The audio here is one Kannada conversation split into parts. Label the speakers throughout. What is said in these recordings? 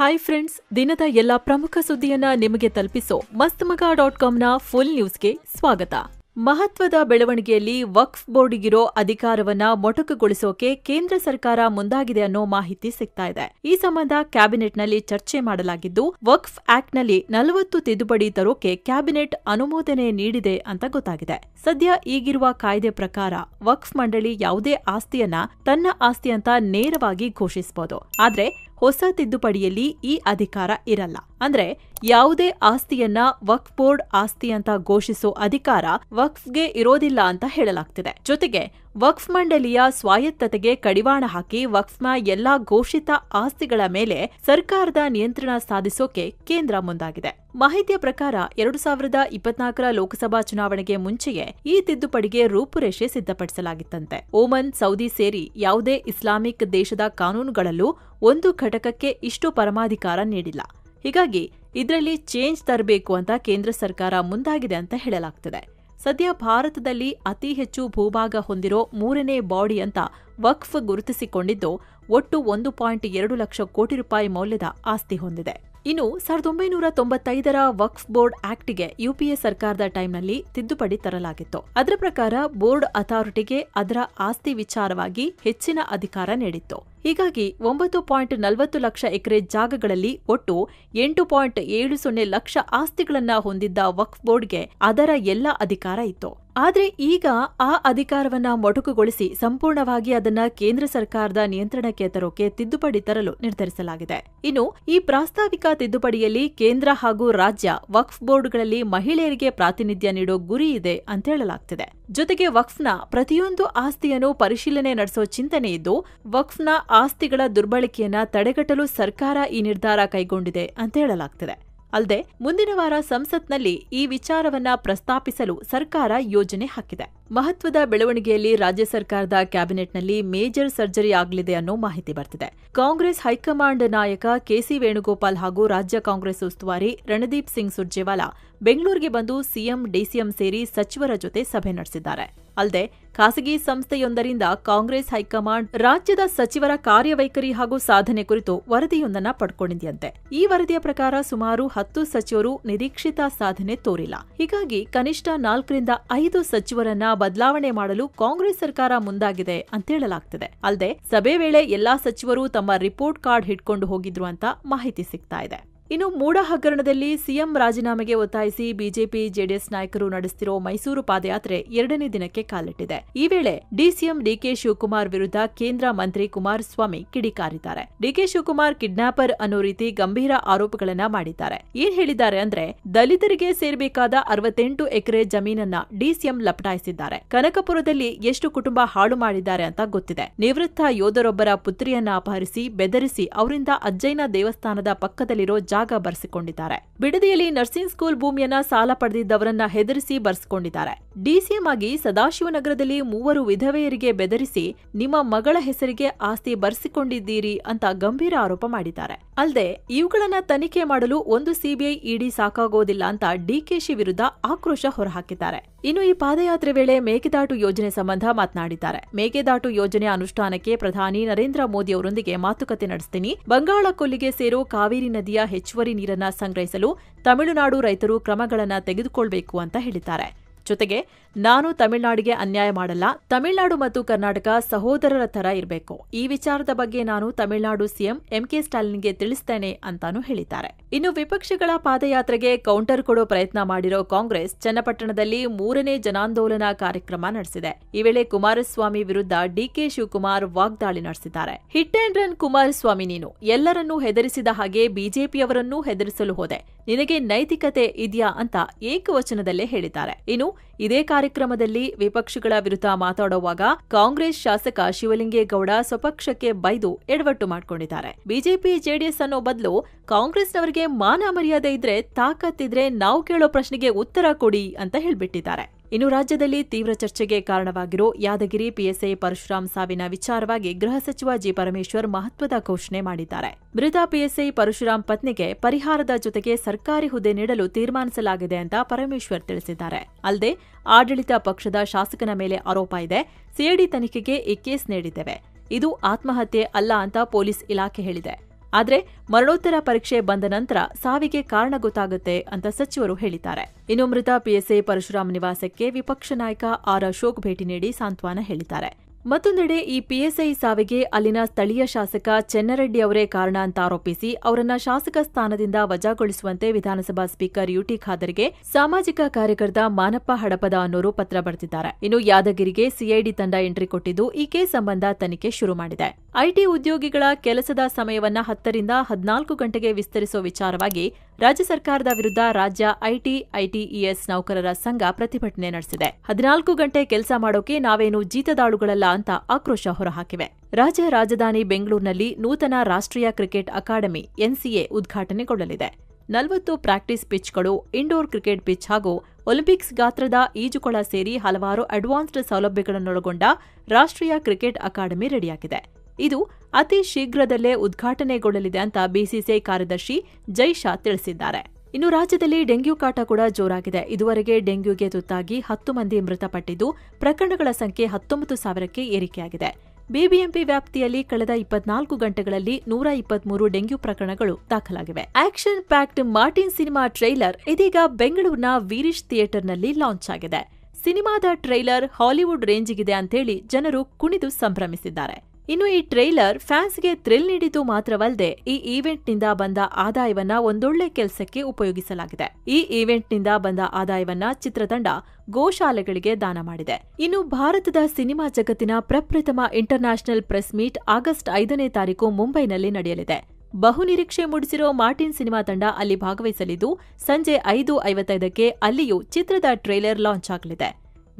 Speaker 1: ಹಾಯ್ ಫ್ರೆಂಡ್ಸ್ ದಿನದ ಎಲ್ಲ ಪ್ರಮುಖ ಸುದ್ದಿಯನ್ನ ನಿಮಗೆ ತಲುಪಿಸೋ ಮಸ್ತ್ ಮಗ ಡಾಟ್ ಕಾಮ್ನ ಫುಲ್ ನ್ಯೂಸ್ಗೆ ಸ್ವಾಗತ. ಮಹತ್ವದ ಬೆಳವಣಿಗೆಯಲ್ಲಿ ವಕ್ಫ್ ಬೋರ್ಡ್ಗಿರೋ ಅಧಿಕಾರವನ್ನ ಮೊಟಕುಗೊಳಿಸೋಕೆ ಕೇಂದ್ರ ಸರ್ಕಾರ ಮುಂದಾಗಿದೆ ಅನ್ನೋ ಮಾಹಿತಿ ಸಿಗ್ತಾ ಇದೆ. ಈ ಸಂಬಂಧ ಕ್ಯಾಬಿನೆಟ್ನಲ್ಲಿ ಚರ್ಚೆ ಮಾಡಲಾಗಿದ್ದು, ವಕ್ಫ್ ಆಕ್ಟ್ನಲ್ಲಿ ನಲವತ್ತು ತಿದ್ದುಪಡಿ ತರೋಕೆ ಕ್ಯಾಬಿನೆಟ್ ಅನುಮೋದನೆ ನೀಡಿದೆ ಅಂತ ಗೊತ್ತಾಗಿದೆ. ಸದ್ಯ ಈಗಿರುವ ಕಾಯ್ದೆ ಪ್ರಕಾರ ವಕ್ಫ್ ಮಂಡಳಿ ಯಾವುದೇ ಆಸ್ತಿಯನ್ನ ತನ್ನ ಆಸ್ತಿ ಅಂತ ನೇರವಾಗಿ ಘೋಷಿಸಬಹುದು ಆದ್ರೆ ಹೊಸ ತಿದ್ದುಪಡಿಯಲ್ಲಿ ಈ ಅಧಿಕಾರ ಇರಲ್ಲ. ಅಂದ್ರೆ ಯಾವುದೇ ಆಸ್ತಿಯನ್ನ ವಕ್ಫ್ ಬೋರ್ಡ್ ಆಸ್ತಿ ಅಂತ ಘೋಷಿಸೋ ಅಧಿಕಾರ ವಕ್ಫ್ಗೆ ಇರೋದಿಲ್ಲ ಅಂತ ಹೇಳಲಾಗ್ತಿದೆ. ಜೊತೆಗೆ ವಕ್ಫ್ ಮಂಡಳಿಯ ಸ್ವಾಯತ್ತತೆಗೆ ಕಡಿವಾಣ ಹಾಕಿ ವಕ್ಫ್ನ ಎಲ್ಲಾ ಘೋಷಿತ ಆಸ್ತಿಗಳ ಮೇಲೆ ಸರ್ಕಾರದ ನಿಯಂತ್ರಣ ಸಾಧಿಸೋಕೆ ಕೇಂದ್ರ ಮುಂದಾಗಿದೆ. ಮಾಹಿತಿಯ ಪ್ರಕಾರ ಎರಡು ಸಾವಿರದ ಇಪ್ಪತ್ನಾಲ್ಕರ ಲೋಕಸಭಾ ಚುನಾವಣೆಗೆ ಮುಂಚೆಯೇ ಈ ತಿದ್ದುಪಡಿಗೆ ರೂಪುರೇಷೆ ಸಿದ್ಧಪಡಿಸಲಾಗಿತ್ತಂತೆ. ಓಮನ್ ಸೌದಿ ಸೇರಿ ಯಾವುದೇ ಇಸ್ಲಾಮಿಕ್ ದೇಶದ ಕಾನೂನುಗಳಲ್ಲೂ ಒಂದು ಘಟಕಕ್ಕೆ ಇಷ್ಟು ಪರಮಾಧಿಕಾರ ನೀಡಿಲ್ಲ. ಹೀಗಾಗಿ ಇದರಲ್ಲಿ ಚೇಂಜ್ ತರಬೇಕು ಅಂತ ಕೇಂದ್ರ ಸರ್ಕಾರ ಮುಂದಾಗಿದೆ ಅಂತ ಹೇಳಲಾಗ್ತಿದೆ. ಸದ್ಯ ಭಾರತದಲ್ಲಿ ಅತಿ ಹೆಚ್ಚು ಭೂಭಾಗ ಹೊಂದಿರೋ ಮೂರನೇ ಬಾಡಿ ಅಂತ ವಕ್ಫ್ ಗುರುತಿಸಿಕೊಂಡಿದ್ದು, ಒಟ್ಟು ಒಂದು ಪಾಯಿಂಟ್ ಎರಡು ಲಕ್ಷ ಕೋಟಿ ರೂಪಾಯಿ ಮೌಲ್ಯದ ಆಸ್ತಿ ಹೊಂದಿದೆ. ಇನ್ನು ಸಾವಿರದ ಒಂಬೈನೂರ ತೊಂಬತ್ತೈದರ ವಕ್ಫ್ ಬೋರ್ಡ್ ಆಕ್ಟ್ಗೆ ಯುಪಿಎ ಸರ್ಕಾರದ ಟೈಮ್ನಲ್ಲಿ ತಿದ್ದುಪಡಿ ತರಲಾಗಿತ್ತು. ಅದರ ಪ್ರಕಾರ ಬೋರ್ಡ್ ಅಥಾರಿಟಿಗೆ ಅದರ ಆಸ್ತಿ ವಿಚಾರವಾಗಿ ಹೆಚ್ಚಿನ ಅಧಿಕಾರ ನೀಡಿತ್ತು. ಹೀಗಾಗಿ ಒಂಬತ್ತು ಪಾಯಿಂಟ್ ನಲವತ್ತು ಲಕ್ಷ ಎಕರೆ ಜಾಗಗಳಲ್ಲಿ ಒಟ್ಟು ಎಂಟು ಪಾಯಿಂಟ್ ಏಳು ಸೊನ್ನೆ ಲಕ್ಷ ಆಸ್ತಿಗಳನ್ನ ಹೊಂದಿದ್ದ ವಕ್ಫ್ ಬೋರ್ಡ್ಗೆ ಅದರ ಎಲ್ಲ ಅಧಿಕಾರ ಇತ್ತು. ಆದ್ರೆ ಈಗ ಆ ಅಧಿಕಾರವನ್ನ ಮೊಟಕುಗೊಳಿಸಿ ಸಂಪೂರ್ಣವಾಗಿ ಅದನ್ನ ಕೇಂದ್ರ ಸರ್ಕಾರದ ನಿಯಂತ್ರಣಕ್ಕೆ ತರೋಕೆ ತಿದ್ದುಪಡಿ ತರಲು ನಿರ್ಧರಿಸಲಾಗಿದೆ. ಇನ್ನು ಈ ಪ್ರಾಸ್ತಾವಿಕ ತಿದ್ದುಪಡಿಯಲ್ಲಿ ಕೇಂದ್ರ ಹಾಗೂ ರಾಜ್ಯ ವಕ್ಫ್ ಬೋರ್ಡ್ಗಳಲ್ಲಿ ಮಹಿಳೆಯರಿಗೆ ಪ್ರಾತಿನಿಧ್ಯ ನೀಡೋ ಗುರಿ ಇದೆ ಅಂತ ಹೇಳಲಾಗ್ತಿದೆ. ಜೊತೆಗೆ ವಕ್ಫ್ನ ಪ್ರತಿಯೊಂದು ಆಸ್ತಿಯನ್ನು ಪರಿಶೀಲನೆ ನಡೆಸೋ ಚಿಂತನೆ ಇದ್ದು, ವಕ್ಫ್ನ ಆಸ್ತಿಗಳ ದುರ್ಬಳಕೆಯನ್ನ ತಡೆಗಟ್ಟಲು ಸರ್ಕಾರ ಈ ನಿರ್ಧಾರ ಕೈಗೊಂಡಿದೆ ಅಂತ ಹೇಳಲಾಗ್ತಿದೆ. ಅಲ್ಲದೆ ಮುಂದಿನ ವಾರ ಸಂಸತ್ನಲ್ಲಿ ಈ ವಿಚಾರವನ್ನ ಪ್ರಸ್ತಾಪಿಸಲು ಸರ್ಕಾರ ಯೋಜನೆ ಹಾಕಿದೆ. ಮಹತ್ವದ ಬೆಳವಣಿಗೆಯಲ್ಲಿ ರಾಜ್ಯ ಸರ್ಕಾರದ ಕ್ಯಾಬಿನೆಟ್ನಲ್ಲಿ ಮೇಜರ್ ಸರ್ಜರಿ ಆಗಲಿದೆ ಅನ್ನೋ ಮಾಹಿತಿ ಬರ್ತಿದೆ. ಕಾಂಗ್ರೆಸ್ ಹೈಕಮಾಂಡ್ ನಾಯಕ ಕೆಸಿ ವೇಣುಗೋಪಾಲ್ ಹಾಗೂ ರಾಜ್ಯ ಕಾಂಗ್ರೆಸ್ ಉಸ್ತುವಾರಿ ರಣದೀಪ್ ಸಿಂಗ್ ಸುರ್ಜೇವಾಲಾ ಬೆಂಗಳೂರಿಗೆ ಬಂದು ಸಿಎಂ, ಡಿಸಿಎಂ ಸೇರಿ ಸಚಿವರ ಜೊತೆ ಸಭೆ ನಡೆಸಿದ್ದಾರೆ. ಅಲ್ಲದೆ, ಖಾಸಗಿ ಸಂಸ್ಥೆಯೊಂದರಿಂದ ಕಾಂಗ್ರೆಸ್ ಹೈಕಮಾಂಡ್ ರಾಜ್ಯದ ಸಚಿವರ ಕಾರ್ಯವೈಖರಿ ಹಾಗೂ ಸಾಧನೆ ಕುರಿತು ವರದಿಯೊಂದನ್ನ ಪಡ್ಕೊಂಡಿದೆಯಂತೆ. ಈ ವರದಿಯ ಪ್ರಕಾರ ಸುಮಾರು ಹತ್ತು ಸಚಿವರು ನಿರೀಕ್ಷಿತ ಸಾಧನೆ ತೋರಿಲ್ಲ. ಹೀಗಾಗಿ ಕನಿಷ್ಠ ನಾಲ್ಕರಿಂದ ಐದು ಸಚಿವರನ್ನ ಬದಲಾವಣೆ ಮಾಡಲು ಕಾಂಗ್ರೆಸ್ ಸರ್ಕಾರ ಮುಂದಾಗಿದೆ ಅಂತ ಹೇಳಲಾಗ್ತಿದೆ. ಅಲ್ಲದೆ, ಸಭೆ ವೇಳೆ ಎಲ್ಲಾ ಸಚಿವರು ತಮ್ಮ ರಿಪೋರ್ಟ್ ಕಾರ್ಡ್ ಹಿಡ್ಕೊಂಡು ಹೋಗಿದ್ರು ಅಂತ ಮಾಹಿತಿ ಸಿಗ್ತಾ ಇದೆ. ಇನ್ನು ಮೂಡ ಹಗರಣದಲ್ಲಿ ಸಿಎಂ ರಾಜೀನಾಮೆಗೆ ಒತ್ತಾಯಿಸಿ ಬಿಜೆಪಿ ಜೆಡಿಎಸ್ ನಾಯಕರು ನಡೆಸುತ್ತಿರುವ ಮೈಸೂರು ಪಾದಯಾತ್ರೆ ಎರಡನೇ ದಿನಕ್ಕೆ ಕಾಲಿಟ್ಟಿದೆ. ಈ ವೇಳೆ ಡಿಸಿಎಂ ಡಿಕೆ ಶಿವಕುಮಾರ್ ವಿರುದ್ಧ ಕೇಂದ್ರ ಮಂತ್ರಿ ಕುಮಾರಸ್ವಾಮಿ ಕಿಡಿಕಾರಿದ್ದಾರೆ. ಡಿಕೆ ಶಿವಕುಮಾರ್ ಕಿಡ್ನಾಪರ್ ಅನ್ನೋ ರೀತಿ ಗಂಭೀರ ಆರೋಪಗಳನ್ನ ಮಾಡಿದ್ದಾರೆ. ಏನ್ ಹೇಳಿದ್ದಾರೆ ಅಂದ್ರೆ ದಲಿತರಿಗೆ ಸೇರಬೇಕಾದ ಅರವತ್ತೆಂಟು ಎಕರೆ ಜಮೀನನ್ನ ಡಿಸಿಎಂ ಲಪಟಾಯಿಸಿದ್ದಾರೆ. ಕನಕಪುರದಲ್ಲಿ ಎಷ್ಟು ಕುಟುಂಬ ಹಾಳು ಮಾಡಿದ್ದಾರೆ ಅಂತ ಗೊತ್ತಿದೆ. ನಿವೃತ್ತ ಯೋಧರೊಬ್ಬರ ಪುತ್ರಿಯನ್ನ ಅಪಹರಿಸಿ ಬೆದರಿಸಿ ಅವರಿಂದ ಅಜ್ಜಯ್ಯನ ದೇವಸ್ಥಾನದ ಪಕ್ಕದಲ್ಲಿರೋ ಬರ್ಸಿಕೊಂಡಿದ್ದಾರೆ. ಬಿಡದಿಯಲ್ಲಿ ನರ್ಸಿಂಗ್ ಸ್ಕೂಲ್ ಭೂಮಿಯನ್ನ ಸಾಲ ಪಡೆದಿದ್ದವರನ್ನ ಹೆದರಿಸಿ ಬರೆಸಿಕೊಂಡಿದ್ದಾರೆ. ಡಿಸಿಎಂ ಆಗಿ ಸದಾಶಿವನಗರದಲ್ಲಿ ಮೂವರು ವಿಧವೆಯರಿಗೆ ಬೆದರಿಸಿ ನಿಮ್ಮ ಮಗಳ ಹೆಸರಿಗೆ ಆಸ್ತಿ ಬರ್ಸಿಕೊಂಡಿದ್ದೀರಿ ಅಂತ ಗಂಭೀರ ಆರೋಪ ಮಾಡಿದ್ದಾರೆ. ಅಲ್ಲದೆ ಇವುಗಳನ್ನ ತನಿಖೆ ಮಾಡಲು ಒಂದು ಸಿಬಿಐ ಇಡಿ ಸಾಕಾಗೋದಿಲ್ಲ ಅಂತ ಡಿಕೆಶಿ ವಿರುದ್ಧ ಆಕ್ರೋಶ ಹೊರಹಾಕಿದ್ದಾರೆ. ಇನ್ನು ಈ ಪಾದಯಾತ್ರೆ ವೇಳೆ ಮೇಕೆದಾಟು ಯೋಜನೆ ಸಂಬಂಧ ಮಾತನಾಡಿದ್ದಾರೆ. ಮೇಕೆದಾಟು ಯೋಜನೆ ಅನುಷ್ಠಾನಕ್ಕೆ ಪ್ರಧಾನಿ ನರೇಂದ್ರ ಮೋದಿ ಅವರೊಂದಿಗೆ ಮಾತುಕತೆ ನಡೆಸ್ತೀನಿ. ಬಂಗಾಳ ಕೊಲ್ಲಿಗೆ ಸೇರೋ ಕಾವೇರಿ ನದಿಯ ಹೆಚ್ಚುವರಿ ನೀರನ್ನ ಸಂಗ್ರಹಿಸಲು ತಮಿಳುನಾಡು ರೈತರು ಕ್ರಮಗಳನ್ನು ತೆಗೆದುಕೊಳ್ಬೇಕು ಅಂತ ಹೇಳಿದ್ದಾರೆ. ಜೊತೆಗೆ ನಾನು ತಮಿಳುನಾಡಿಗೆ ಅನ್ಯಾಯ ಮಾಡಲ್ಲ, ತಮಿಳುನಾಡು ಮತ್ತು ಕರ್ನಾಟಕ ಸಹೋದರರ ತರ ಇರಬೇಕು. ಈ ವಿಚಾರದ ಬಗ್ಗೆ ನಾನು ತಮಿಳುನಾಡು ಸಿಎಂ ಎಂಕೆ ಸ್ಟಾಲಿನ್ಗೆ ತಿಳಿಸ್ತೇನೆ ಅಂತಾನೂ ಹೇಳಿದ್ದಾರೆ. ಇನ್ನು ವಿಪಕ್ಷಗಳ ಪಾದಯಾತ್ರೆಗೆ ಕೌಂಟರ್ ಕೊಡೋ ಪ್ರಯತ್ನ ಮಾಡಿರೋ ಕಾಂಗ್ರೆಸ್ ಚನ್ನಪಟ್ಟಣದಲ್ಲಿ ಮೂರನೇ ಜನಾಂದೋಲನ ಕಾರ್ಯಕ್ರಮ ನಡೆಸಿದೆ. ಈ ವೇಳೆ ಕುಮಾರಸ್ವಾಮಿ ವಿರುದ್ಧ ಡಿಕೆ ಶಿವಕುಮಾರ್ ವಾಗ್ದಾಳಿ ನಡೆಸಿದ್ದಾರೆ. ಹಿಟ್ ಅಂಡ್ ರನ್ ಕುಮಾರಸ್ವಾಮಿ ನೀನು. ಎಲ್ಲರನ್ನೂ ಹೆದರಿಸಿದ ಹಾಗೆ ಬಿಜೆಪಿಯವರನ್ನೂ ಹೆದರಿಸಲು ಹೋದೆ. ನಿನಗೆ ನೈತಿಕತೆ ಇದೆಯಾ ಅಂತ ಏಕವಚನದಲ್ಲೇ ಹೇಳಿದ್ದಾರೆ. ಇನ್ನು ಇದೇ ಕಾರ್ಯಕ್ರಮದಲ್ಲಿ ವಿಪಕ್ಷಗಳ ವಿರುದ್ಧ ಮಾತಾಡುವಾಗ ಕಾಂಗ್ರೆಸ್ ಶಾಸಕ ಶಿವಲಿಂಗೇಗೌಡ ಸ್ವಪಕ್ಷಕ್ಕೆ ಬೈದು ಎಡವಟ್ಟು ಮಾಡಿಕೊಂಡಿದ್ದಾರೆ. ಬಿಜೆಪಿ ಜೆಡಿಎಸ್ ಅನ್ನೋ ಬದಲು ಕಾಂಗ್ರೆಸ್ನವರಿಗೆ ಮಾನ ಮರ್ಯಾದೆ ಇದ್ರೆ ತಾಕತ್ತಿದ್ರೆ ನಾವು ಕೇಳೋ ಪ್ರಶ್ನೆಗೆ ಉತ್ತರ ಕೊಡಿ ಅಂತ ಹೇಳ್ಬಿಟ್ಟಿದ್ದಾರೆ. ಇನ್ನು ರಾಜ್ಯದಲ್ಲಿ ತೀವ್ರ ಚರ್ಚೆಗೆ ಕಾರಣವಾಗಿರೋ ಯಾದಗಿರಿ ಪಿಎಸ್ಐ ಪರಶುರಾಮ್ ಸಾವಿನ ವಿಚಾರವಾಗಿ ಗೃಹ ಸಚಿವ ಜಿ ಪರಮೇಶ್ವರ್ ಮಹತ್ವದ ಘೋಷಣೆ ಮಾಡಿದ್ದಾರೆ. ಮೃತ ಪಿಎಸ್ಐ ಪರಶುರಾಮ್ ಪತ್ನಿಗೆ ಪರಿಹಾರದ ಜೊತೆಗೆ ಸರ್ಕಾರಿ ಹುದ್ದೆ ನೀಡಲು ತೀರ್ಮಾನಿಸಲಾಗಿದೆ ಅಂತ ಪರಮೇಶ್ವರ್ ತಿಳಿಸಿದ್ದಾರೆ. ಅಲ್ಲದೆ, ಆಡಳಿತ ಪಕ್ಷದ ಶಾಸಕನ ಮೇಲೆ ಆರೋಪ ಇದೆ. ಸಿಐಡಿ ತನಿಖೆಗೆ ಈ ಕೇಸ್ ನೀಡಿದ್ದೇವೆ. ಇದು ಆತ್ಮಹತ್ಯೆ ಅಲ್ಲ ಅಂತ ಪೊಲೀಸ್ ಇಲಾಖೆ ಹೇಳಿದೆ. ಆದ್ರೆ ಮರಣೋತ್ತರ ಪರೀಕ್ಷೆ ಬಂದ ನಂತರ ಸಾವಿಗೆ ಕಾರಣ ಗೊತ್ತಾಗುತ್ತೆ ಅಂತ ಸಚಿವರು ಹೇಳಿದ್ದಾರೆ. ಇನ್ನು ಮೃತ ಪಿಎಸ್ಎ ಪರಶುರಾಮ್ ನಿವಾಸಕ್ಕೆ ವಿಪಕ್ಷ ನಾಯಕ ಆರ್ ಅಶೋಕ್ ಭೇಟಿ ನೀಡಿ ಸಾಂತ್ವನ ಹೇಳಿದ್ದಾರೆ. ಮತ್ತೊಂದೆಡೆ ಈ ಪಿಎಸ್ಐ ಸಾವಿಗೆ ಅಲ್ಲಿನ ಸ್ಥಳೀಯ ಶಾಸಕ ಚೆನ್ನರೆಡ್ಡಿ ಅವರೇ ಕಾರಣ ಅಂತ ಆರೋಪಿಸಿ ಅವರನ್ನ ಶಾಸಕ ಸ್ಥಾನದಿಂದ ವಜಾಗೊಳಿಸುವಂತೆ ವಿಧಾನಸಭಾ ಸ್ಪೀಕರ್ ಯುಟಿ ಖಾದರ್ಗೆ ಸಾಮಾಜಿಕ ಕಾರ್ಯಕರ್ತ ಮಾನಪ್ಪ ಹಡಪದ ಅನ್ನೋರು ಪತ್ರ ಬರೆದಿದ್ದಾರೆ. ಇನ್ನು ಯಾದಗಿರಿಗೆ ಸಿಐಡಿ ತಂಡ ಎಂಟ್ರಿ ಕೊಟ್ಟಿದ್ದು ಈ ಕೇಸ್ ಸಂಬಂಧ ತನಿಖೆ ಶುರು ಮಾಡಿದೆ. ಐಟಿ ಉದ್ಯೋಗಿಗಳ ಕೆಲಸದ ಸಮಯವನ್ನ ಹತ್ತರಿಂದ ಹದಿನಾಲ್ಕು ಗಂಟೆಗೆ ವಿಸ್ತರಿಸುವ ವಿಚಾರವಾಗಿ ರಾಜ್ಯ ಸರ್ಕಾರದ ವಿರುದ್ಧ ರಾಜ್ಯ ಐಟಿ, ಐಟಿಇಎಸ್ ನೌಕರರ ಸಂಘ ಪ್ರತಿಭಟನೆ ನಡೆಸಿದೆ. ಹದಿನಾಲ್ಕು ಗಂಟೆ ಕೆಲಸ ಮಾಡೋಕೆ ನಾವೇನು ಜೀತದಾಳುಗಳಲ್ಲ ಅಂತ ಆಕ್ರೋಶ ಹೊರಹಾಕಿವೆ. ರಾಜ್ಯ ರಾಜಧಾನಿ ಬೆಂಗಳೂರಿನಲ್ಲಿ ನೂತನ ರಾಷ್ಟ್ರೀಯ ಕ್ರಿಕೆಟ್ ಅಕಾಡೆಮಿ, ಎನ್ಸಿಎ ಉದ್ಘಾಟನೆಗೊಳ್ಳಲಿದೆ. ನಲವತ್ತು ಪ್ರಾಕ್ಟೀಸ್ ಪಿಚ್ಗಳು, ಇಂಡೋರ್ ಕ್ರಿಕೆಟ್ ಪಿಚ್ ಹಾಗೂ ಒಲಿಂಪಿಕ್ಸ್ ಗಾತ್ರದ ಈಜುಕೊಳ ಸೇರಿ ಹಲವಾರು ಅಡ್ವಾನ್ಸ್ಡ್ ಸೌಲಭ್ಯಗಳನ್ನೊಳಗೊಂಡ ರಾಷ್ಟ್ರೀಯ ಕ್ರಿಕೆಟ್ ಅಕಾಡೆಮಿ ರೆಡಿಯಾಗಿದೆ. ಇದು ಅತಿ ಶೀಘ್ರದಲ್ಲೇ ಉದ್ಘಾಟನೆಗೊಳ್ಳಲಿದೆ ಅಂತ ಬಿಸಿಸಿಐ ಕಾರ್ಯದರ್ಶಿ ಜೈಶಾ ತಿಳಿಸಿದ್ದಾರೆ. ಇನ್ನು ರಾಜ್ಯದಲ್ಲಿ ಡೆಂಗ್ಯೂ ಕಾಟ ಕೂಡ ಜೋರಾಗಿದೆ. ಇದುವರೆಗೆ ಡೆಂಗ್ಯೂಗೆ ತುತ್ತಾಗಿ ಹತ್ತು ಮಂದಿ ಮೃತಪಟ್ಟಿದ್ದು, ಪ್ರಕರಣಗಳ ಸಂಖ್ಯೆ ಹತ್ತೊಂಬತ್ತು ಸಾವಿರಕ್ಕೆ ಏರಿಕೆಯಾಗಿದೆ. ಬಿಬಿಎಂಪಿ ವ್ಯಾಪ್ತಿಯಲ್ಲಿ ಕಳೆದ ಇಪ್ಪತ್ನಾಲ್ಕು ಗಂಟೆಗಳಲ್ಲಿ ನೂರ ಇಪ್ಪತ್ಮೂರು ಡೆಂಗ್ಯೂ ಪ್ರಕರಣಗಳು ದಾಖಲಾಗಿವೆ. Action packed Martin cinema trailer ಇದೀಗ ಬೆಂಗಳೂರಿನ ವೀರಿಶ್ ಥಿಯೇಟರ್ನಲ್ಲಿ ಲಾಂಚ್ ಆಗಿದೆ. ಸಿನಿಮಾದ ಟ್ರೈಲರ್ ಹಾಲಿವುಡ್ ರೇಂಜಿಗಿದೆ ಅಂತೇಳಿ ಜನರು ಕುಣಿದು ಸಂಭ್ರಮಿಸಿದ್ದಾರೆ. ಇನ್ನು ಈ ಟ್ರೈಲರ್ ಫ್ಯಾನ್ಸ್ಗೆ ಥ್ರಿಲ್ ನೀಡಿತು ಮಾತ್ರವಲ್ಲದೆ ಈ ಈವೆಂಟ್ನಿಂದ ಬಂದ ಆದಾಯವನ್ನ ಒಂದೊಳ್ಳೆ ಕೆಲಸಕ್ಕೆ ಉಪಯೋಗಿಸಲಾಗಿದೆ. ಈ ಈವೆಂಟ್ನಿಂದ ಬಂದ ಆದಾಯವನ್ನ ಚಿತ್ರತಂಡ ಗೋಶಾಲೆಗಳಿಗೆ ದಾನ ಮಾಡಿದೆ. ಇನ್ನು ಭಾರತದ ಸಿನಿಮಾ ಜಗತ್ತಿನ ಪ್ರಪ್ರಥಮ ಇಂಟರ್ನ್ಯಾಷನಲ್ ಪ್ರೆಸ್ ಮೀಟ್ ಆಗಸ್ಟ್ ಐದನೇ ತಾರೀಕು ಮುಂಬೈನಲ್ಲಿ ನಡೆಯಲಿದೆ. ಬಹುನಿರೀಕ್ಷೆ ಮೂಡಿಸಿರೋ ಮಾರ್ಟಿನ್ ಸಿನಿಮಾ ತಂಡ ಅಲ್ಲಿ ಭಾಗವಹಿಸಲಿದ್ದು, ಸಂಜೆ ಐದು ಐವತ್ತೈದಕ್ಕೆ ಅಲ್ಲಿಯೂ ಚಿತ್ರದ ಟ್ರೈಲರ್ ಲಾಂಚ್ ಆಗಲಿದೆ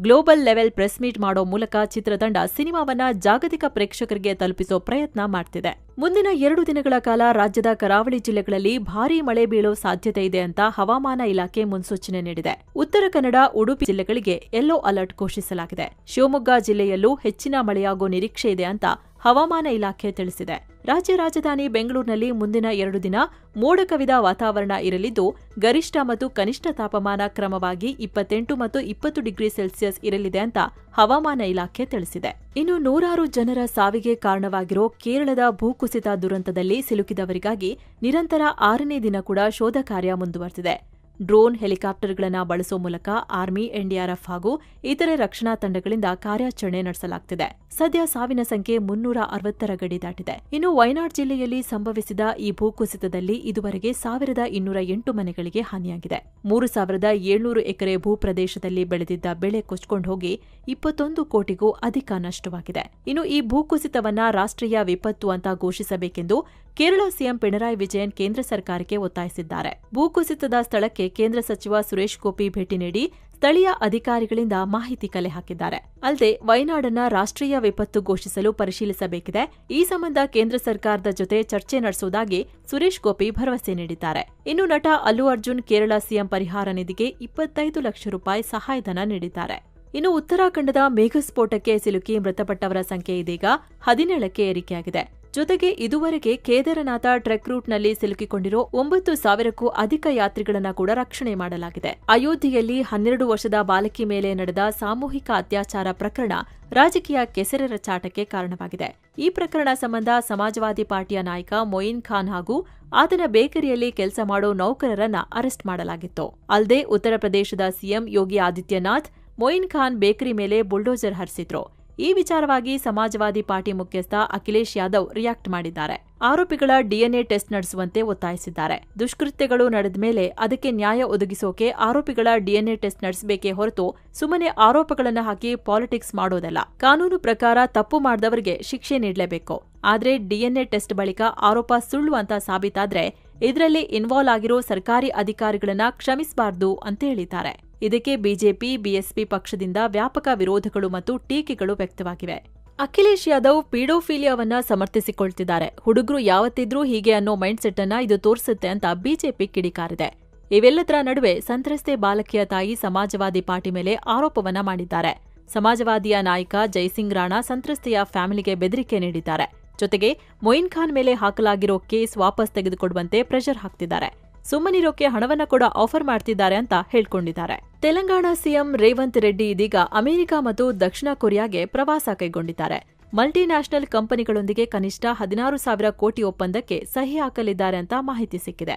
Speaker 1: ಗ್ಲೋಬಲ್ ಲೆವೆಲ್ ಪ್ರೆಸ್ ಮೀಟ್ ಮಾಡೋ ಮೂಲಕ ಚಿತ್ರತಂಡ ಸಿನಿಮಾವನ್ನ ಜಾಗತಿಕ ಪ್ರೇಕ್ಷಕರಿಗೆ ತಲುಪಿಸೋ ಪ್ರಯತ್ನ ಮಾಡ್ತಿದೆ. ಮುಂದಿನ ಎರಡು ದಿನಗಳ ಕಾಲ ರಾಜ್ಯದ ಕರಾವಳಿ ಜಿಲ್ಲೆಗಳಲ್ಲಿ ಭಾರೀ ಮಳೆ ಬೀಳೋ ಸಾಧ್ಯತೆ ಇದೆ ಅಂತ ಹವಾಮಾನ ಇಲಾಖೆ ಮುನ್ಸೂಚನೆ ನೀಡಿದೆ. ಉತ್ತರ ಕನ್ನಡ, ಉಡುಪಿ ಜಿಲ್ಲೆಗಳಿಗೆ ಯೆಲ್ಲೋ ಅಲರ್ಟ್ ಘೋಷಿಸಲಾಗಿದೆ. ಶಿವಮೊಗ್ಗ ಜಿಲ್ಲೆಯಲ್ಲೂ ಹೆಚ್ಚಿನ ಮಳೆಯಾಗೋ ನಿರೀಕ್ಷೆ ಇದೆ ಅಂತ ಹವಾಮಾನ ಇಲಾಖೆ ತಿಳಿಸಿದೆ. ರಾಜ್ಯ ರಾಜಧಾನಿ ಬೆಂಗಳೂರಿನಲ್ಲಿ ಮುಂದಿನ ಎರಡು ದಿನ ಮೋಡ ಕವಿದ ವಾತಾವರಣ ಇರಲಿದ್ದು, ಗರಿಷ್ಠ ಮತ್ತು ಕನಿಷ್ಠ ತಾಪಮಾನ ಕ್ರಮವಾಗಿ ಇಪ್ಪತ್ತೆಂಟು ಮತ್ತು ಇಪ್ಪತ್ತು ಡಿಗ್ರಿ ಸೆಲ್ಸಿಯಸ್ ಇರಲಿದೆ ಅಂತ ಹವಾಮಾನ ಇಲಾಖೆ ತಿಳಿಸಿದೆ. ಇನ್ನು ನೂರಾರು ಜನರ ಸಾವಿಗೆ ಕಾರಣವಾಗಿರೋ ಕೇರಳದ ಭೂಕುಸಿತ ದುರಂತದಲ್ಲಿ ಸಿಲುಕಿದವರಿಗಾಗಿ ನಿರಂತರ ಆರನೇ ದಿನ ಕೂಡ ಶೋಧ ಕಾರ್ಯ ಮುಂದುವರೆದಿದೆ. ಡ್ರೋನ್ ಹೆಲಿಕಾಪ್ಟರ್ಗಳನ್ನು ಬಳಸೋ ಮೂಲಕ ಆರ್ಮಿ, ಎನ್ಡಿಆರ್ಎಫ್ ಹಾಗೂ ಇತರೆ ರಕ್ಷಣಾ ತಂಡಗಳಿಂದ ಕಾರ್ಯಾಚರಣೆ ನಡೆಸಲಾಗುತ್ತಿದೆ ಸದ್ಯ ಸಾವಿನ ಸಂಖ್ಯೆ ಮುನ್ನೂರ ಅರವತ್ತರ ಗಡಿ ದಾಟಿದೆ. ಇನ್ನು ವಯನಾಡ್ ಜಿಲ್ಲೆಯಲ್ಲಿ ಸಂಭವಿಸಿದ ಈ ಭೂಕುಸಿತದಲ್ಲಿ ಇದುವರೆಗೆ ಸಾವಿರದ ಇನ್ನೂರ ಎಂಟು ಮನೆಗಳಿಗೆ ಹಾನಿಯಾಗಿದೆ. ಮೂರು ಸಾವಿರದ ಏಳ್ನೂರು ಎಕರೆ ಭೂಪ್ರದೇಶದಲ್ಲಿ ಬೆಳೆದಿದ್ದ ಬೆಳೆ ಕೊಚ್ಕೊಂಡು ಹೋಗಿ ಇಪ್ಪತ್ತೊಂದು ಕೋಟಿಗೂ ಅಧಿಕ ನಷ್ಟವಾಗಿದೆ. ಇನ್ನು ಈ ಭೂಕುಸಿತವನ್ನ ರಾಷ್ಟ್ರೀಯ ವಿಪತ್ತು ಅಂತ ಘೋಷಿಸಬೇಕೆಂದು ಕೇರಳ ಸಿಎಂ ಪಿಣರಾಯಿ ವಿಜಯನ್ ಕೇಂದ್ರ ಸರ್ಕಾರಕ್ಕೆ ಒತ್ತಾಯಿಸಿದ್ದಾರೆ. ಭೂಕುಸಿತದ ಸ್ಥಳಕ್ಕೆ ಕೇಂದ್ರ ಸಚಿವ ಸುರೇಶ್ ಗೋಪಿ ಭೇಟಿ ನೀಡಿ ಸ್ಥಳೀಯ ಅಧಿಕಾರಿಗಳಿಂದ ಮಾಹಿತಿ ಕಲೆ ಹಾಕಿದ್ದಾರೆ. ಅಲ್ಲದೆ ವಯನಾಡನ್ನ ರಾಷ್ಟ್ರೀಯ ವಿಪತ್ತು ಘೋಷಿಸಲು ಪರಿಶೀಲಿಸಬೇಕಿದೆ. ಈ ಸಂಬಂಧ ಕೇಂದ್ರ ಸರ್ಕಾರದ ಜೊತೆ ಚರ್ಚೆ ನಡೆಸುವುದಾಗಿ ಸುರೇಶ್ ಗೋಪಿ ಭರವಸೆ ನೀಡಿದ್ದಾರೆ. ಇನ್ನು ನಟ ಅಲ್ಲು ಅರ್ಜುನ್ ಕೇರಳ ಸಿಎಂ ಪರಿಹಾರ ನಿಧಿಗೆ ಇಪ್ಪತ್ತೈದು ಲಕ್ಷ ರೂಪಾಯಿ ಸಹಾಯಧನ ನೀಡಿದ್ದಾರೆ. ಇನ್ನು ಉತ್ತರಾಖಂಡದ ಮೇಘಸ್ಫೋಟಕ್ಕೆ ಸಿಲುಕಿ ಮೃತಪಟ್ಟವರ ಸಂಖ್ಯೆ ಇದೀಗ ಹದಿನೇಳಕ್ಕೆ ಏರಿಕೆಯಾಗಿದೆ. ಜೊತೆಗೆ ಇದುವರೆಗೆ ಕೇದಾರನಾಥ ಟ್ರೆಕ್ ರೂಟ್ನಲ್ಲಿ ಸಿಲುಕಿಕೊಂಡಿರೋ ಒಂಬತ್ತು ಸಾವಿರಕ್ಕೂ ಅಧಿಕ ಯಾತ್ರಿಗಳನ್ನ ಕೂಡ ರಕ್ಷಣೆ ಮಾಡಲಾಗಿದೆ. ಅಯೋಧ್ಯೆಯಲ್ಲಿ ಹನ್ನೆರಡು ವರ್ಷದ ಬಾಲಕಿ ಮೇಲೆ ನಡೆದ ಸಾಮೂಹಿಕ ಅತ್ಯಾಚಾರ ಪ್ರಕರಣ ರಾಜಕೀಯ ಕೆಸರರ ಚಾಟಕ್ಕೆ ಕಾರಣವಾಗಿದೆ. ಈ ಪ್ರಕರಣ ಸಂಬಂಧ ಸಮಾಜವಾದಿ ಪಾರ್ಟಿಯ ನಾಯಕ ಮೊಯಿನ್ ಖಾನ್ ಹಾಗೂ ಆತನ ಬೇಕರಿಯಲ್ಲಿ ಕೆಲಸ ಮಾಡೋ ನೌಕರರನ್ನ ಅರೆಸ್ಟ್ ಮಾಡಲಾಗಿತ್ತು. ಅಲ್ಲದೆ ಉತ್ತರ ಪ್ರದೇಶದ ಸಿಎಂ ಯೋಗಿ ಆದಿತ್ಯನಾಥ್ ಮೊಯಿನ್ ಖಾನ್ ಬೇಕರಿ ಮೇಲೆ ಬುಲ್ಡೋಜರ್ ಹರಿಸಿದ್ರು. ಈ ವಿಚಾರವಾಗಿ ಸಮಾಜವಾದಿ ಪಾರ್ಟಿ ಮುಖ್ಯಸ್ಥ ಅಖಿಲೇಶ್ ಯಾದವ್ ರಿಯಾಕ್ಟ್ ಮಾಡಿದ್ದಾರೆ. ಆರೋಪಿಗಳ ಡಿಎನ್ಎ ಟೆಸ್ಟ್ ನಡೆಸುವಂತೆ ಒತ್ತಾಯಿಸಿದ್ದಾರೆ. ದುಷ್ಕೃತ್ಯಗಳು ನಡೆದ ಮೇಲೆ ಅದಕ್ಕೆ ನ್ಯಾಯ ಒದಗಿಸೋಕೆ ಆರೋಪಿಗಳ ಡಿಎನ್ಎ ಟೆಸ್ಟ್ ನಡೆಸಬೇಕೇ ಹೊರತು ಸುಮ್ಮನೆ ಆರೋಪಗಳನ್ನು ಹಾಕಿ ಪಾಲಿಟಿಕ್ಸ್ ಮಾಡೋದಲ್ಲ. ಕಾನೂನು ಪ್ರಕಾರ ತಪ್ಪು ಮಾಡಿದವರಿಗೆ ಶಿಕ್ಷೆ ನೀಡಲೇಬೇಕು. ಆದ್ರೆ ಡಿಎನ್ಎ ಟೆಸ್ಟ್ ಬಳಿಕ ಆರೋಪ ಸುಳ್ಳು ಅಂತ ಸಾಬೀತಾದ್ರೆ ಇದರಲ್ಲಿ ಇನ್ವಾಲ್ವ್ ಆಗಿರೋ ಸರ್ಕಾರಿ ಅಧಿಕಾರಿಗಳನ್ನ ಕ್ಷಮಿಸಬಾರದು ಅಂತ ಹೇಳಿದ್ದಾರೆ. ಇದಕ್ಕೆ ಬಿಜೆಪಿ, ಬಿಎಸ್ಪಿ ಪಕ್ಷದಿಂದ ವ್ಯಾಪಕ ವಿರೋಧಗಳು ಮತ್ತು ಟೀಕೆಗಳು ವ್ಯಕ್ತವಾಗಿವೆ. ಅಖಿಲೇಶ್ ಯಾದವ್ ಪೀಡೋಫೀಲಿಯಾವನ್ನ ಸಮರ್ಥಿಸಿಕೊಳ್ತಿದ್ದಾರೆ. ಹುಡುಗರು ಯಾವತ್ತಿದ್ರೂ ಹೀಗೆ ಅನ್ನೋ ಮೈಂಡ್ ಸೆಟ್ ಅನ್ನ ಇದು ತೋರಿಸುತ್ತೆ ಅಂತ ಬಿಜೆಪಿ ಕಿಡಿಕಾರಿದೆ. ಇವೆಲ್ಲದರ ನಡುವೆ ಸಂತ್ರಸ್ತೆ ಬಾಲಕಿಯ ತಾಯಿ ಸಮಾಜವಾದಿ ಪಾರ್ಟಿ ಮೇಲೆ ಆರೋಪವನ್ನ ಮಾಡಿದ್ದಾರೆ. ಸಮಾಜವಾದಿಯ ನಾಯಕ ಜೈಸಿಂಗ್ ರಾಣಾ ಸಂತ್ರಸ್ತೆಯ ಫ್ಯಾಮಿಲಿಗೆ ಬೆದರಿಕೆ ನೀಡಿದ್ದಾರೆ. ಜೊತೆಗೆ ಮೊಯಿನ್ ಖಾನ್ ಮೇಲೆ ಹಾಕಲಾಗಿರೋ ಕೇಸ್ ವಾಪಸ್ ತೆಗೆದುಕೊಡುವಂತೆ ಪ್ರೆಷರ್ ಹಾಕ್ತಿದ್ದಾರೆ. ಸುಮ್ಮನಿರೋಕೆ ಹಣವನ್ನ ಕೂಡ ಆಫರ್ ಮಾಡ್ತಿದ್ದಾರೆ ಅಂತ ಹೇಳ್ಕೊಂಡಿದ್ದಾರೆ. ತೆಲಂಗಾಣ ಸಿಎಂ ರೇವಂತ್ ರೆಡ್ಡಿ ಇದೀಗ ಅಮೆರಿಕ ಮತ್ತು ದಕ್ಷಿಣ ಕೊರಿಯಾಗೆ ಪ್ರವಾಸ ಕೈಗೊಂಡಿದ್ದಾರೆ. ಮಲ್ಟಿನ್ಯಾಷನಲ್ ಕಂಪನಿಗಳೊಂದಿಗೆ ಕನಿಷ್ಠ ಹದಿನಾರು ಸಾವಿರ ಕೋಟಿ ಒಪ್ಪಂದಕ್ಕೆ ಸಹಿ ಹಾಕಲಿದ್ದಾರೆ ಅಂತ ಮಾಹಿತಿ ಸಿಕ್ಕಿದೆ.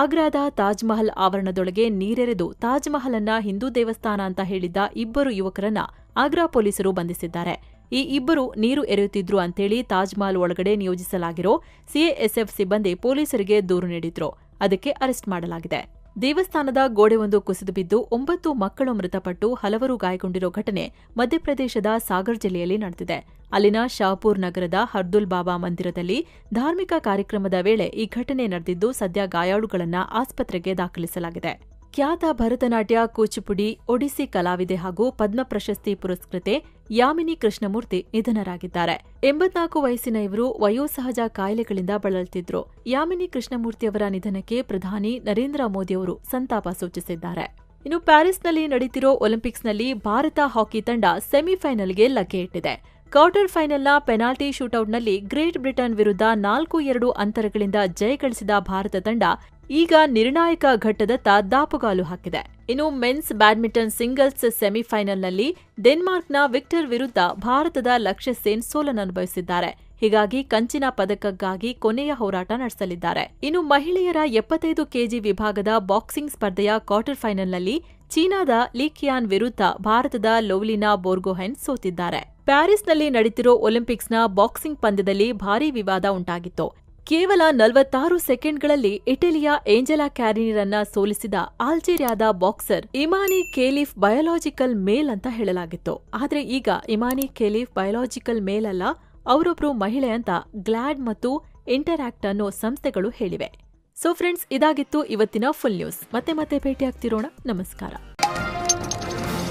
Speaker 1: ಆಗ್ರಾದ ತಾಜ್ ಮಹಲ್ ಆವರಣದೊಳಗೆ ನೀರೆರೆದು ತಾಜ್ ಮಹಲ್ ಅನ್ನ ಹಿಂದೂ ದೇವಸ್ಥಾನ ಅಂತ ಹೇಳಿದ್ದ ಇಬ್ಬರು ಯುವಕರನ್ನ ಆಗ್ರಾ ಪೊಲೀಸರು ಬಂಧಿಸಿದ್ದಾರೆ. ಈ ಇಬ್ಬರು ನೀರು ಎರೆಯುತ್ತಿದ್ರು ಅಂತೇಳಿ ತಾಜ್ ಮಹಲ್ ಒಳಗಡೆ ನಿಯೋಜಿಸಲಾಗಿರೋ ಸಿಎಎಸ್ಎಫ್ ಸಿಬ್ಬಂದಿ ಪೊಲೀಸರಿಗೆ ದೂರು ನೀಡಿದ್ರು. ಅದಕ್ಕೆ ಅರೆಸ್ಟ್ ಮಾಡಲಾಗಿದೆ. ದೇವಸ್ಥಾನದ ಗೋಡೆಯೊಂದು ಕುಸಿದು ಬಿದ್ದು ಒಂಬತ್ತು ಮಕ್ಕಳು ಮೃತಪಟ್ಟು ಹಲವರು ಗಾಯಗೊಂಡಿರೋ ಘಟನೆ ಮಧ್ಯಪ್ರದೇಶದ ಸಾಗರ್ ಜಿಲ್ಲೆಯಲ್ಲಿ ನಡೆದಿದೆ. ಅಲ್ಲಿನ ಶಾಪುರ್ ನಗರದ ಹರ್ದುಲ್ ಬಾಬಾ ಮಂದಿರದಲ್ಲಿ ಧಾರ್ಮಿಕ ಕಾರ್ಯಕ್ರಮದ ವೇಳೆ ಈ ಘಟನೆ ನಡೆದಿದ್ದು ಸದ್ಯ ಗಾಯಾಳುಗಳನ್ನ ಆಸ್ಪತ್ರೆಗೆ ದಾಖಲಿಸಲಾಗಿದೆ. ಖ್ಯಾತ ಭರತನಾಟ್ಯ, ಕೂಚಿಪುಡಿ, ಒಡಿಸಿ ಕಲಾವಿದೆ ಹಾಗೂ ಪದ್ಮ ಪ್ರಶಸ್ತಿ ಪುರಸ್ಕೃತೆ ಯಾಮಿನಿ ಕೃಷ್ಣಮೂರ್ತಿ ನಿಧನರಾಗಿದ್ದಾರೆ. ಎಂಬತ್ನಾಲ್ಕು ವಯಸ್ಸಿನ ಇವರು ವಯೋಸಹಜ ಕಾಯಿಲೆಗಳಿಂದ ಬಳಲುತ್ತಿದ್ದರು ಯಾಮಿನಿ ಕೃಷ್ಣಮೂರ್ತಿಯವರ ನಿಧನಕ್ಕೆ ಪ್ರಧಾನಿ ನರೇಂದ್ರ ಮೋದಿಯವರು ಸಂತಾಪ ಸೂಚಿಸಿದ್ದಾರೆ. ಇನ್ನು ಪ್ಯಾರಿಸ್ನಲ್ಲಿ ನಡೆಯುತ್ತಿರೋ ಒಲಿಂಪಿಕ್ಸ್ನಲ್ಲಿ ಭಾರತ ಹಾಕಿ ತಂಡ ಸೆಮಿಫೈನಲ್ಗೆ ಲಗ್ಗೆ ಇಟ್ಟಿದೆ. ಕ್ವಾರ್ಟರ್ ಫೈನಲ್ನ ಪೆನಾಲ್ಟಿ ಶೂಟೌಟ್ನಲ್ಲಿ ಗ್ರೇಟ್ ಬ್ರಿಟನ್ ವಿರುದ್ಧ ನಾಲ್ಕು ಎರಡು ಅಂತರಗಳಿಂದ ಜಯ ಗಳಿಸಿದ ಭಾರತ ತಂಡ ಈಗ ನಿರ್ಣಾಯಕ ಘಟ್ಟದತ್ತ ದಾಪುಗಾಲು ಹಾಕಿದೆ. ಇನ್ನು ಮೆನ್ಸ್ ಬ್ಯಾಡ್ಮಿಂಟನ್ ಸಿಂಗಲ್ಸ್ ಸೆಮಿಫೈನಲ್ನಲ್ಲಿ ಡೆನ್ಮಾರ್ಕ್ನ ವಿಕ್ಟರ್ ವಿರುದ್ಧ ಭಾರತದ ಲಕ್ಷ್ಯ ಸೇನ್ ಸೋಲನ್ನನುಭವಿಸಿದ್ದಾರೆ ಹೀಗಾಗಿ ಕಂಚಿನ ಪದಕಕ್ಕಾಗಿ ಕೊನೆಯ ಹೋರಾಟ ನಡೆಸಲಿದ್ದಾರೆ. ಇನ್ನು ಮಹಿಳೆಯರ ಎಪ್ಪತ್ತೈದು ಕೆಜಿ ವಿಭಾಗದ ಬಾಕ್ಸಿಂಗ್ ಸ್ಪರ್ಧೆಯ ಕ್ವಾರ್ಟರ್ ಫೈನಲ್ನಲ್ಲಿ ಚೀನಾದ ಲೀಕಿಯಾನ್ ವಿರುದ್ಧ ಭಾರತದ ಲೋವ್ಲಿನಾ ಬೋರ್ಗೊಹೆನ್ ಸೋತಿದ್ದಾರೆ. ಪ್ಯಾರಿಸ್ನಲ್ಲಿ ನಡೆಯುತ್ತಿರೋ ಒಲಿಂಪಿಕ್ಸ್ನ ಬಾಕ್ಸಿಂಗ್ ಪಂದ್ಯದಲ್ಲಿ ಭಾರೀ ವಿವಾದ ಉಂಟಾಗಿತ್ತು. ಕೇವಲ ನಲವತ್ತಾರು ಸೆಕೆಂಡ್ಗಳಲ್ಲಿ ಇಟಲಿಯ ಏಂಜೆಲಾ ಕ್ಯಾರಿನಿರನ್ನ ಸೋಲಿಸಿದ ಆಲ್ಜೇರಿಯಾದ ಬಾಕ್ಸರ್ ಇಮಾನಿ ಕೇಲಿಫ್ ಬಯೋಲಾಜಿಕಲ್ ಮೇಲ್ ಅಂತ ಹೇಳಲಾಗಿತ್ತು. ಆದ್ರೆ ಈಗ ಇಮಾನಿ ಕೇಲಿಫ್ ಬಯೋಲಾಜಿಕಲ್ ಮೇಲ್ ಅಲ್ಲ, ಅವರೊಬ್ರು ಮಹಿಳೆ ಅಂತ ಗ್ಲಾಡ್ ಮತ್ತು ಇಂಟರಾಕ್ಟ್ ಅನ್ನೋ ಸಂಸ್ಥೆಗಳು ಹೇಳಿವೆ. ಸೊ ಫ್ರೆಂಡ್ಸ್ ಇದಾಗಿತ್ತು ಇವತ್ತಿನ ಫುಲ್ ನ್ಯೂಸ್. ಮತ್ತೆ ಮತ್ತೆ ಭೇಟಿಯಾಗ್ತಿರೋಣ. ನಮಸ್ಕಾರ.